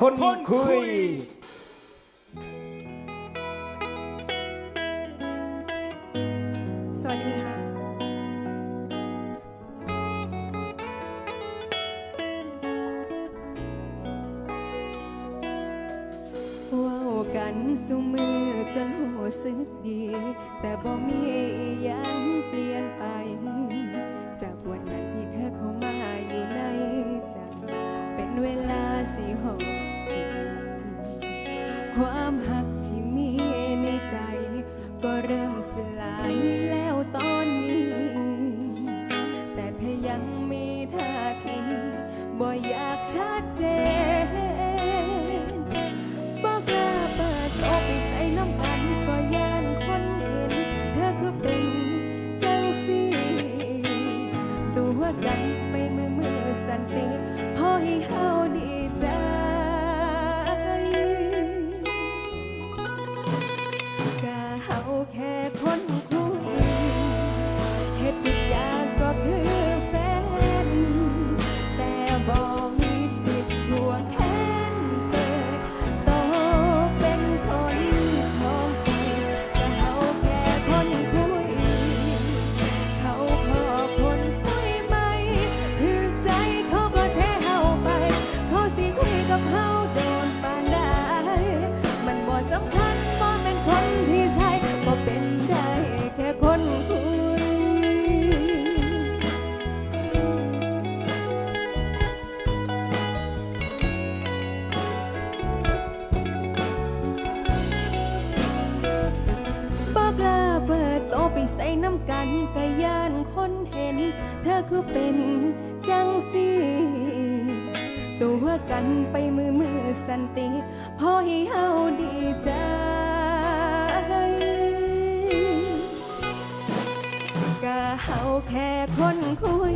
คนคุย สวัสดีค่ะ เว้ากันสุมือจนหูสึกดี แต่บ่มีอิหยังเปลี่ยนไป บ่อยากชัดเจน คือเป็นจังสีตัวกันไปมือมือสันติพอให้เฮาดีใจก็เฮาแค่คนคุย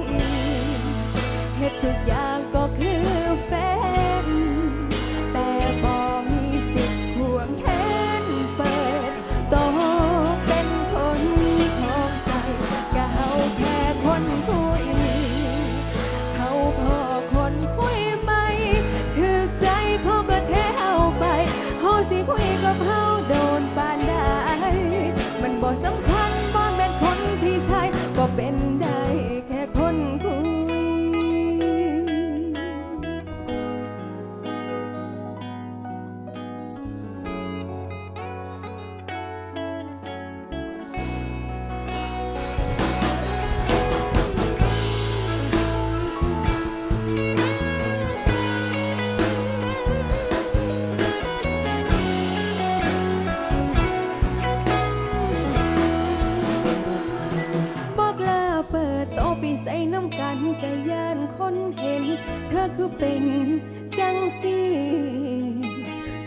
เฮ็ดทุกอย่างก็คือแฟน แต่บ่มีสิทธิ์ห่วงแทนเปิดโตเป็นคนของใจก็เฮาแค่คนคุย สิคุยกับ เห็น เธอคือเป็นจังสี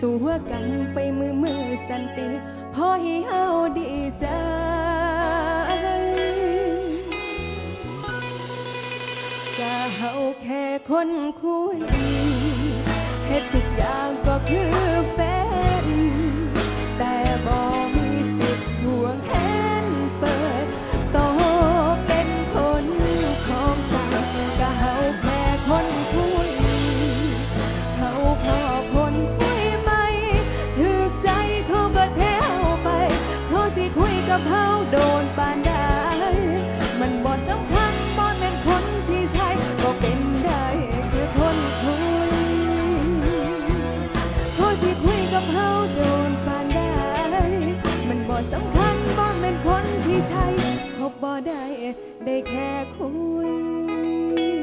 ตัวกันไปมือมือสันติพอให้เฮาดีใจก็เฮาแค่คนคุยเฮ็ดทุกอย่างก็คือ กับเฮาโดนปานใดมันบ่สำคัญบ่แม่นคนที่ใช่ก็เป็นได้แค่คนคุยเขาสิคุยกับเฮาโดนปานใดมันบ่สำคัญบ่แม่นคนที่ใช่เขาบ่ได้ได้แค่คุย